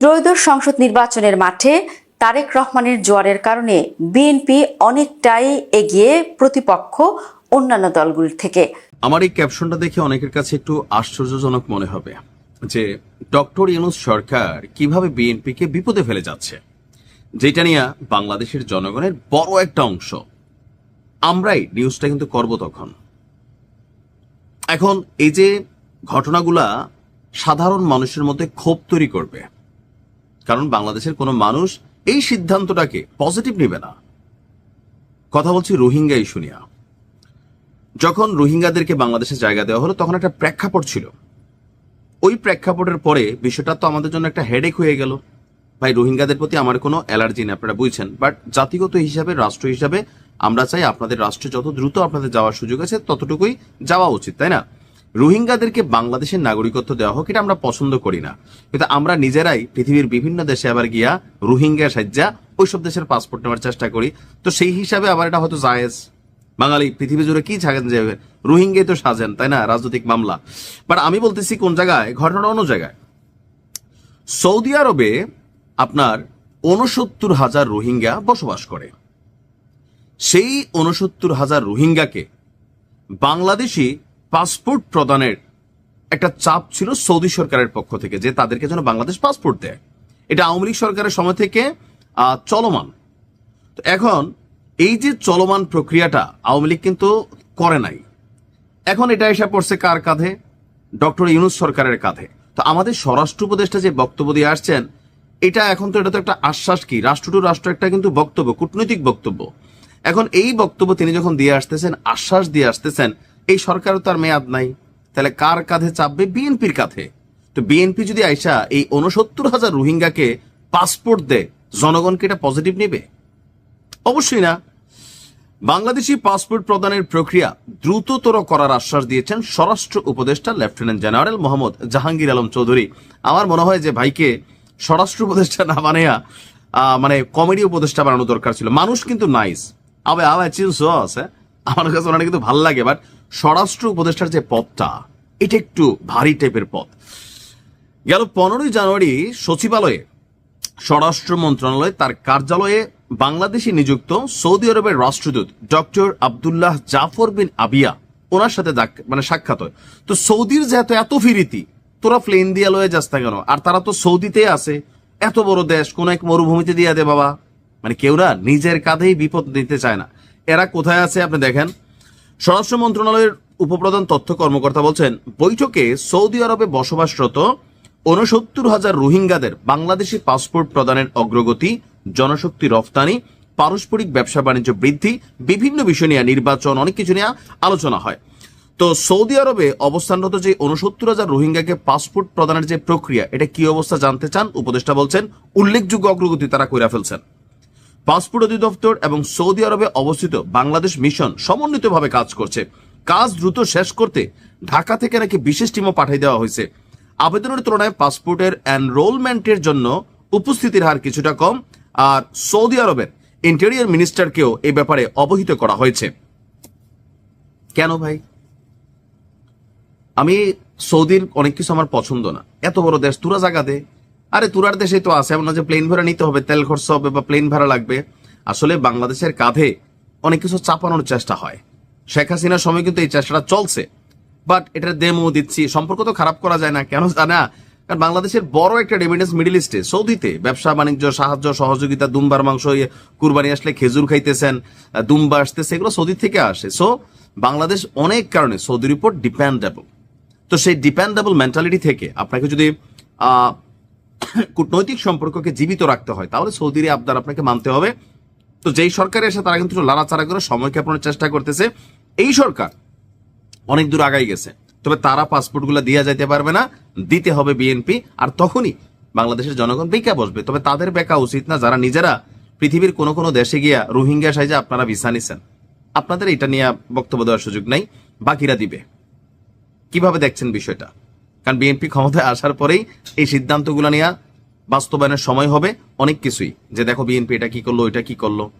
ত্রয়োদশ সংসদ নির্বাচনের মাঠে তারেক রহমানের জোয়ারের কারণে বিএনপি অনেকটাই এগিয়ে প্রতিপক্ষ অন্যান্য দলগুলির থেকে। আমার এই ক্যাপশনটা দেখে অনেকের কাছে একটু আশ্চর্যজনক মনে হবে যে, ডক্টর ইউনুস সরকার কীভাবে বিএনপিকে বিপদে ফেলে যাচ্ছে? যেটা নিয়ে বাংলাদেশের জনগণের বড় একটা অংশ। আমরাই নিউজটা কিন্তু করব তখন। এখন এই যে ঘটনাগুলা সাধারণ মানুষের মধ্যে ক্ষোভ তৈরি করবে কারণ বাংলাদেশের কোনো মানুষ এই সিদ্ধান্তটাকে পজিটিভ নেবে না। কথা বলছি রোহিঙ্গা ইস্যু নিয়ে যখন রোহিঙ্গাদেরকে বাংলাদেশে জায়গা দেওয়া হলো, তখন একটা প্রেক্ষাপট ছিল। ওই প্রেক্ষাপটের পরে বিষয়টা তো আমাদের জন্য একটা হেডেক হয়ে গেল। ভাই, রোহিঙ্গাদের প্রতি আমার কোনো অ্যালার্জি নেই, আপনারা বুঝছেন। বাট জাতিগত হিসাবে, রাষ্ট্র হিসাবে আমরা চাই আপনাদের রাষ্ট্রে যত দ্রুত আপনাদের যাওয়ার সুযোগ আছে, ততটুকুই যাওয়া উচিত, তাই না? রোহিঙ্গাদেরকে বাংলাদেশের নাগরিকত্ব দেওয়া হোক, এটা আমরা পছন্দ করি না। কিন্তু আমরা নিজেরাই পৃথিবীর বিভিন্ন দেশে আবার গিয়া রোহিঙ্গা সাজ্জা ওইসব দেশের পাসপোর্ট নেওয়ার চেষ্টা করি। তো সেই হিসাবে আবার এটা হয়তো জায়েজ। বাঙালি পৃথিবী জুড়ে কি ছাগেন যাবে রোহিঙ্গাই তো সাজেন, তাই না? রাজনৈতিক মামলা। বাট আমি বলতেছি কোন জায়গায়? ঘটনাটা অন্য জায়গায়। সৌদি আরবে আপনার উনসত্তর হাজার রোহিঙ্গা বসবাস করে। সেই উনসত্তর হাজার রোহিঙ্গাকে বাংলাদেশি পাসপোর্ট প্রদানের একটা চাপ ছিল সৌদি সরকারের পক্ষ থেকে যে তাদেরকে যেন বাংলাদেশ পাসপোর্ট দেয়। এটা আওয়ামী লীগ সরকারের সময় থেকে চলমান। তো এখন এই যে চলমান প্রক্রিয়াটা আওয়ামী লীগ কিন্তু করে নাই। এখন এটা এসে পড়ছে কার কাঁধে? ডক্টর ইউনুস সরকারের কাঁধে। তো আমাদের স্বরাষ্ট্র উপদেষ্টা যে বক্তব্য দিয়ে আসছেন, এটা এখন তো এটা তো একটা আশ্বাস কি? রাষ্ট্র টু রাষ্ট্র একটা কিন্তু বক্তব্য, কূটনৈতিক বক্তব্য। এখন এই বক্তব্য তিনি যখন দিয়ে আসতেছেন, আশ্বাস দিয়ে আসতেছেন এই সরকারও তার মেয়াদ নাই। তাহলে কার কাঁধে চাপবে? বিএনপির কাঁধে। তো বিএনপি যদি আইসা এই উনসত্তর হাজার রোহিঙ্গাকে পাসপোর্ট দেয় জনগণকে এটা পজিটিভ নেবে? অবশ্যই না। বাংলাদেশি পাসপোর্ট প্রদানের প্রক্রিয়া দ্রুততর করার আশ্বাস দিয়েছেন স্বরাষ্ট্র উপদেষ্টা লেফটেন্যান্ট জেনারেল মোহাম্মদ জাহাঙ্গীর আলম চৌধুরী। আমার মনে হয় যে ভাইকে স্বরাষ্ট্র উপদেষ্টা না বানাইয়া মানে কমেডি উপদেষ্টা বানানো দরকার ছিল। মানুষ কিন্তু নাইস আবে আবার চিনস আছে? আমার কাছে ওনার কিন্তু ভালো লাগে বাট স্বরাষ্ট্র উপদেষ্টার যে পদটা, এটা একটু ভারী টাইপের পদ। গেল পনেরোই জানুয়ারি সচিবালয়ে, স্বরাষ্ট্র মন্ত্রণালয়, তার কার্যালয়ে বাংলাদেশে নিযুক্ত সৌদি আরবের রাষ্ট্রদূত doctor Abdullah Jafar bin Abiya, ওনার সাথে মানে সাক্ষাৎ হয়। তো সৌদির যেহেতু এত ফিরিতি, তোরা প্লেন দিয়া লয়ে যাস না কেন? আর তারা তো সৌদিতে আছে, এত বড় দেশ, কোন এক মরুভূমিতে দিয়া দে বাবা। মানে কেউ না নিজের কাঁধেই বিপদ দিতে চায় না। এরা কোথায় আছে আপনি দেখেন। স্বরাষ্ট্র মন্ত্রণালয়ের উপপ্রধান তথ্য কর্মকর্তা বলছেন, বৈঠকে সৌদি আরবে বসবাসরত উনসত্তর হাজার রোহিঙ্গাদের বাংলাদেশি পাসপোর্ট প্রদানের অগ্রগতি, জনশক্তি রফতানি, পারস্পরিক ব্যবসা বাণিজ্য বৃদ্ধি, বিভিন্ন বিষয় নিয়ে নির্বাচন, অনেক কিছু নিয়ে আলোচনা হয়। তো সৌদি আরবে অবস্থানরত যে উনসত্তর হাজার রোহিঙ্গাকে পাসপোর্ট প্রদানের যে প্রক্রিয়া, এটা কি অবস্থা জানতে চান? উপদেষ্টা বলছেন, উল্লেখযোগ্য অগ্রগতি তারা কইরা ফেলছেন। পাসপোর্ট অধিদপ্তর এবং সৌদি আরবে অবস্থিত বাংলাদেশ মিশন সমন্বিতভাবে কাজ করছে। কাজ দ্রুত শেষ করতে ঢাকা থেকে নাকি বিশেষ টিমও পাঠিয়ে দেওয়া হয়েছে। আবেদনের তুলনায় পাসপোর্টের এনরোলমেন্টের জন্য উপস্থিতির হার কিছুটা কম আর সৌদি আরবের ইন্টেরিয়র মিনিস্টারকেও এই ব্যাপারে অবহিত করা হয়েছে। কেন ভাই? আমি সৌদির অনেক কিছু আমার পছন্দ না। এত বড় দেশ, তুরা জায়গা দে। আরে তুরার দেশে তো আছে। এমন যে প্লেন ভাড়া নিতে হবে, তেল খরচ হবে বা প্লেন ভাড়া লাগবে, আসলে বাংলাদেশের কাঁধে অনেক কিছু চাপানোর চেষ্টা হয়। শেখ হাসিনার সময় কিন্তু এই চেষ্টাটা চলছে। বাট এটা দেমো দিচ্ছি। সম্পর্ক তো খারাপ করা যায় না, কেন জানা কারণ বাংলাদেশের বড় একটা রেমিডেন্স মিডিল ইস্টে সৌদিতে ব্যবসা, বাণিজ্য, সাহায্য, সহযোগিতা, দুম্বার মাংস কুরবানি আসলে খেজুর খাইতেছেন দুম্বা আসতেছে, এগুলো সৌদি থেকে আসে। সো বাংলাদেশ অনেক কারণে সৌদির উপর ডিপেন্ডেবল তো সেই ডিপেন্ডেবল মেন্টালিটি থেকে আপনাকে যদি কূটনৈতিক সম্পর্ককে জীবিত রাখতে হয়। তাহলে এই আবদার আপনাকে মানতে হবে। তো যেই সরকার এসে তারা কিন্তু লাড়াচাড়া করে সময় ক্ষেপণের চেষ্টা করতেছে। এই সরকার অনেক দূর আগাই গেছে। তবে তারা পাসপোর্টগুলো দিয়ে যাইতে পারবে না, দিতে হবে বিএনপি। আর তখনই বাংলাদেশের জনগণ বেকা বসবে। তবে তাদের বেকা উচিত না, যারা নিজেরা পৃথিবীর কোনো কোনো দেশে গিয়া রোহিঙ্গা সাইজে আপনারা ভিসা নিছেন। আপনাদের এটা নিয়ে বক্তব্য দেওয়ার সুযোগ নাই, বাকিরা দিবে। কীভাবে দেখছেন বিষয়টা? কারণ বিএনপি ক্ষমতায় আসার পরেই এই সিদ্ধান্তগুলো নেওয়া বাস্তবায়নের সময় হবে অনেক কিছুই। যে দেখো বিএনপি এটা কি করল এটা কি করল।